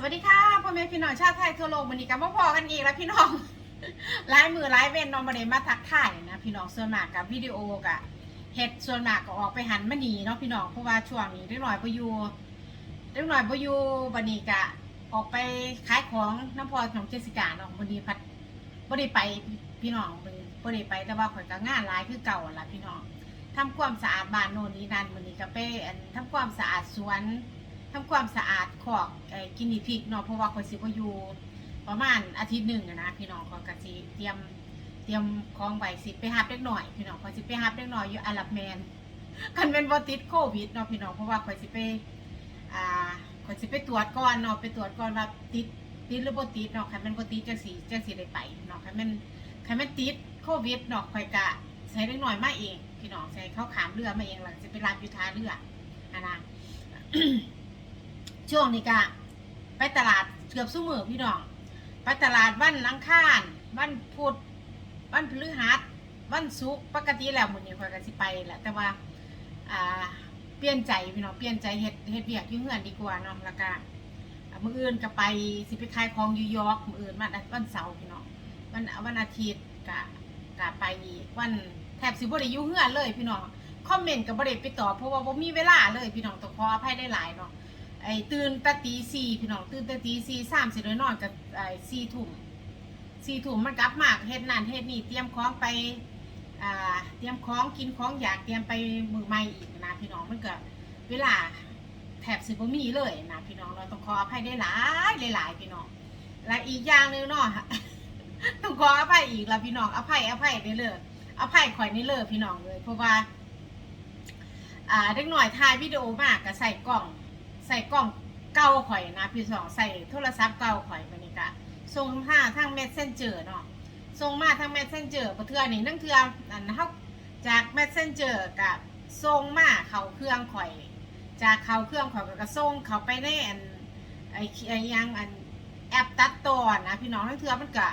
สวัสดีค่ะพ่อแม่พี่น้องชาวไทยทั่วโลกวันนี้กับพ่อพอกันอีกแล้วพี่น้องไลฟ์มือไลฟ์เว้นน้องมาเดมาทักทายนะพี่น้องส่วนมากกับวิดีโอกับเฮ็ดส่วนมากก็ออกไปหันมาหนีเนาะพี่น้องเพราะว่าช่วงนี้เล็กหน่อยพอยู่เล็กหน่อยพอยู่บันนี้กะออกไปขายของน้ำพอของเจสิกาเนาะวันนี้พัดบ่ได้ไปพี่น้องบ่ไม่ได้ไปแต่ว่าข่อยก็งานลายคือเก่าละพี่น้องทำความสะอาดบ้านโน่นนี่นั่นวันนี้ก็ไปทำความสะอาดสวน ทำความสะอาดขอกกินนี่พริกเนาะเพราะว่าคนสิบ่อยู่ประมาณอาทิตย์หนึ่งนะพี่น้องก็กะสิเตรียมเตรียมของไว้สิไปหับเล็กหน่อยพี่น้องก็สิไปหับเล็กหน่อยอยู่อารับแมนคันเป็นบ่ติดโควิดเนาะพี่น้องเพราะว่าข่อยสิไปอ่าข่อยสิไปตรวจก่อนเนาะไปตรวจก่อนว่าติดติดหรือบ่ติดเนาะคันแมันบ่ติดจังสิจังสิได้ไปเนาะคันแมันคันแมันติดโควิดเนาะข่อยกะใช้เล็กหน่อยมาเอง พี่น้องใช้เข้าขามเรือมาเองหลังสิไปรับอยู่ท่าเรืออะนะ ช่วงนี้ก็ไปตลาดเกือบสู้มือพี่น้อง ไปตลาดวันอังคารวันพุธวันพฤหัสวันศุกร์ปกติแล้วมื้อนี้ข่อยก็สิไปแหละแต่ว่าอ่าเปลี่ยนใจพี่น้องเปลี่ยนใจเฮ็ดเฮ็ดเวียกอยู่เฮือนดีกว่าเนาะแล้วก็อ่ามื้ออื่นก็ไปสิไปขายของอยู่ยอร์กมื้ออื่นมาวันเสาร์พี่น้องวันวันอาทิตย์ก็ก็ไปวันแทบสิบ่ได้อยู่เฮือนเลยพี่น้องคอมเมนต์ก็บ่ได้ไปตอบเพราะว่าบ่มีเวลาเลยพี่น้องต้องขออภัยได้หลายเนาะ ไอ้ตื่นแตะตีสี่พี่น้องตื่นแตะตีสี่สามสิเลยนอนกับไอ้สี่ทุ่มสี่ทุ่มมันกลับมากเฮ็ดนั่นเฮ็ดนี่เตรียมของไปอ่าเตรียมของกินของอยากเตรียมไปมือใหม่อีกนะพี่น้องมันก็เวลาแถบสิบ่มีเลยนะพี่น้องเราต้องขออภัยได้หลายหลายพี่น้องและอีกอย่างหนึงเนาะต้องขออภัยอีกละพี่น้องอภัยอภัยได้เลยอภัยข่อยนี่เลยพี่น้องเลยเพราะว่าอ่าเด็กหน่อยถ่ายวิดีโอมากก็ใส่กล่อง ใส่กล่องเก่าข่อยนะพี่สองใส่โทรศัพท์เก่าข่อยไปนี่กะส่งมาทางเมสเซนเจอร์เนาะส่งมาทางเมสเซนเจอร์เทื่อนี่นั่งเทื่ออันเฮาจากเมสเซนเจอร์กับส่งมาเข้าเครื่องข่อย จากเข้าเครื่องข่อยก็ก็ส่งเข้าไปในอันไอ้ไอ้ยังอันแอปตัดต่อนะพี่น้องนั่งเทื่อมันก็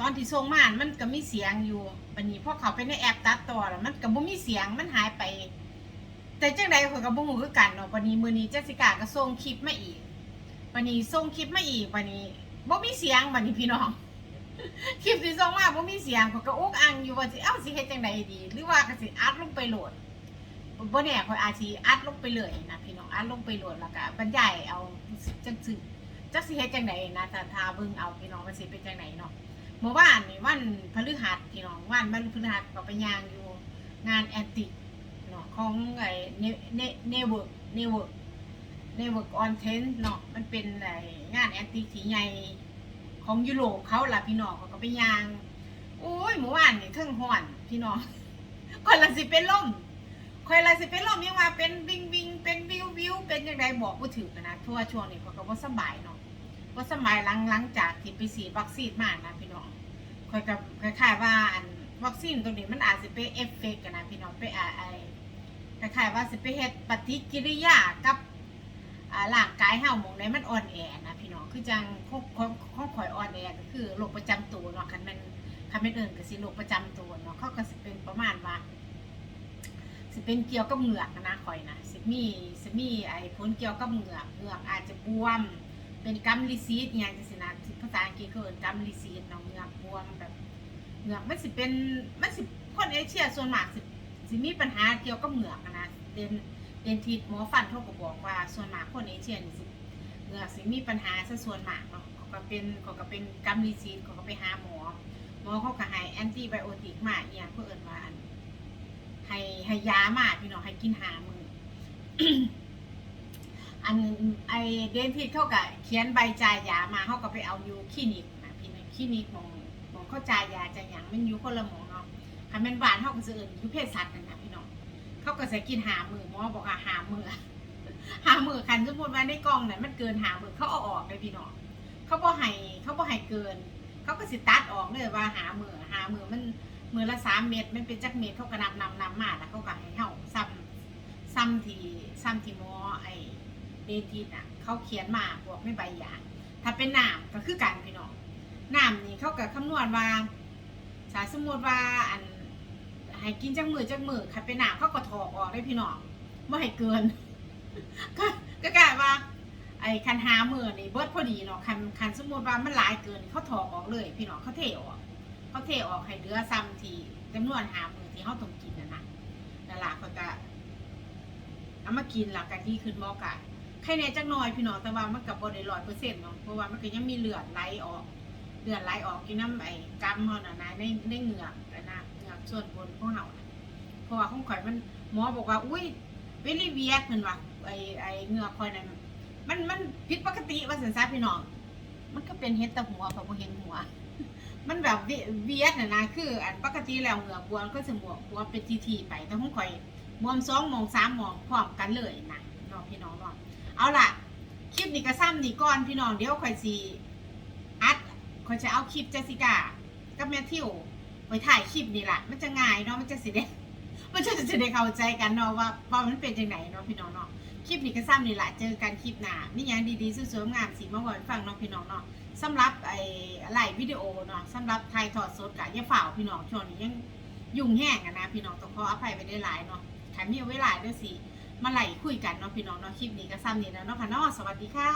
ตอนที่ส่งมามันก็มีเสียงอยู่บัดนี้พอเข้าไปในแอปตัดต่อแล้วมันก็บ่มีเสียงมันหายไป แต่จังใดข่อยก็บ่ฮู้คือกันเนาะวันนี้มื้อนี้เจสสิก้าก็ส่งคลิปมาอีกวันนี้ส่งคลิปมาอีกวันนี้บ่มีเสียงวันนี้พี่น้อง คลิปที่ส่งมาบ่มีเสียงข่อยก็อุกอังอยู่ว่าสิเอ้าสิเฮ็ดจังไดดี หรือว่าก็สิอัดลงไปโหลดบ่แน่ข่อยอาจสิอัดลงไปเลยนะพี่น้องอัดลงไปโหลดแล้วก็บรรยายเอาจังซี่จักสิเฮ็ดจังไดนะถ้าถ้าเบิ่งเอาพี่น้องว่าสิเป็นจังไดเนาะเมื่อวานนี่วันพฤหัสพี่น้องวันวันพฤหัสก็ไปย่างอยู่งานแอนติก ของไอ้เนเนเนเวิร์กเนเวิร์กเนเวิร์กออนเทนเนาะมันเป็นไอ้งานแอนติที่ใหญ่ของยุโรปเขาล่ะพี่น้องเขาก็ไปยางโอ้ยเมื่อวานนี่เทิงห่อนพี่น้องคนละสิเป็นล่มคนละสิเป็นล่มยังว่าเป็นวิงวิงเป็นวิววิวเป็นยังไงบอกบ่ถือกันนะทั่วช่วงนี้เขาก็บ่สบายเนาะบ่สบายหลังหลังจากที่ไปฉีดวัคซีนมานะพี่น้องคอยกับคล้ายๆว่าอันวัคซีนตรงนี้มันอาจจะไปเอฟเฟกต์กันนะพี่น้องไปอ่าไอ คล้ายๆว่าสิไปเฮ็ดปฏิกิริยากับอ่าร่างกายเฮาหมองใดมันอ่อนแอนะพี่น้องคือจังของของของข่อยอ่อนแอก็คือโรคประจำตัวเนาะคันแม่นคันแม่นเอิ้นก็สิโรคประจำตัวเนาะเขาก็สิเป็นประมาณว่าสิเป็นเกี่ยวกับเหงือกนะข่อยนะสิมีสิมีไอ้ผลเกี่ยวกับเหงือกเหงือกอาจจะบวม เป็นกัมลิซีดอย่างจังซี่นะที่ภาษาอังกฤษเขาเอิ้นกัมลิซีดเนาะเหงือกบวมแบบเหงือกมันสิเป็นมันสิคนเอเชียส่วนมากสิ สิมีปัญหาเกี่ยวกับเหงือกนะเดนเดนทิดหมอฟันเขาก็บอกว่าส่วนมากคนเอเชียนี่สิเหงือกสิมีปัญหาซะส่วนมากเนาะเขาก็เป็นเขาก็เป็นกัมลีซีนเขาก็ไปหาหมอหมอเขาก็ให้แอนติไบโอติกมาอียงเพื่อเอิ้นว่าอันให้ให้ยามาพี่น้องให้กินหามืออันไอเดนทิดเขาก็เขียนใบจ่ายยามาเขาก็ไปเอาอยู่คลินิกนะพี่นะคลินิกหมองหมองเขาจ่ายยาจ่ายหยังมันอยู่คนละหมองเนาะ คันเป็นหวานเขาก็จะเอินอยุเพศสัตว์นั่นนะพี่น้องเขาก็จะกินหามือหมอบอกว่าหามือหามือคันสมมติว่าในกล่องเนี่ยมันเกินหามือเขาเอาออกเลยพี่น้องเขาบ่ให้เขาบ่ให้เกิน เขาก็สิตัดออกเลยว่าหามือหามือมันมือละสามเม็ดมันเป็นจักเม็ดเขาก็นำนำนำมาแล้วเขาก็ให้เฮาซ้ำซ้ำทีซ้ำทีหมอไอเดนทิสอะเขาเขียนมาบอกไม่ใบยาถ้าเป็นน้ำก็คือกันพี่น้องน้ำนี่เขาก็คำนวณว่าถ้าสมมติว่าอัน ให้กินจังมือจังมือใครไปหนาเขาก็ถอกออกได้พี่น้องไม่ให้เกิน ก็ก็กลายว่าไอ้คันหามือนี่เบิดพอดีเนาะคันคันสมมติว่ามันหลายเกินเขาถอดออกเลย พี่น้องเขาเทออกเขาเทออกให้เหลือซ้ำทีจำนวนหามือที่เขาต้องกินนะนะนั่นละเขาก็เอามากินแล้วกันดีขึ้นบอกอะใครแน่จักหน่อยพี่น้องแต่ว่ามันกับบได้ร้อยเปอร์เซ็นต์เนาะเพราะว่ามันก็ยังมีเลือดไหลออกเลือดไหลออกกินน้ำไอ้กำเขาน่ะนะในในเหงือกน่ะนะ ส่วนบนของเขานะเพราะว่าของข่อยมันหมอบอกว่า อุ้ยเวลิเวียดมันว่าไอไอเงือกข่อยนั่นมันมันผิดปกติว่าสันซาพี่น้อง มันก็เป็นเฮ็ดแต่หัวเพราะบ่เห็นหัว มันแบบเวียดน่ะนะคือ อันปกติแล้วเหงือกบวมก็สิหมวกบวมเป็นทีๆไปแต่ของข่อยบวมสองโมงสามโมงพร้อมกันเลยนะน้องพี่น้องเนาเอาล่ะคลิปนี้ก็ซ้ำนี่ก่อนพี่น้องเดี๋ยวข่อยสิอัดข่อยจะเอาคลิปเจสสิก้ากับแมทธิว ไปถ่ายคลิปนี่แหละมันจะง่ายเนาะมันจะสิได้มันจะสิได้เข้าใจกันเนาะว่าว่ามันเป็นจังไดเนาะพี่น้องเนาะคลิปนี้ก็ซ้ำนี่แหละเจอกันคลิปหน้ามีอย่างดีๆสวยๆงามสีมาบอกฟังเน้องพี่น้องเนาะสำหรับไอ้ไลฟ์วิดีโอเนาะสำหรับไทยถอดสดกะอย่าฝ่าพี่น้องช่วงนี้ยังยุ่งแห้งอะนะพี่น้องต้องขออภัยไปได้หลายเนาะขันมีเวลาด้วยสิมาไหลคุยกันเนาะพี่น้องเนาะคลิปนี้ก็ซ้ำนี่แล้วเนาะค่ะเนาะสวัสดีค่ะ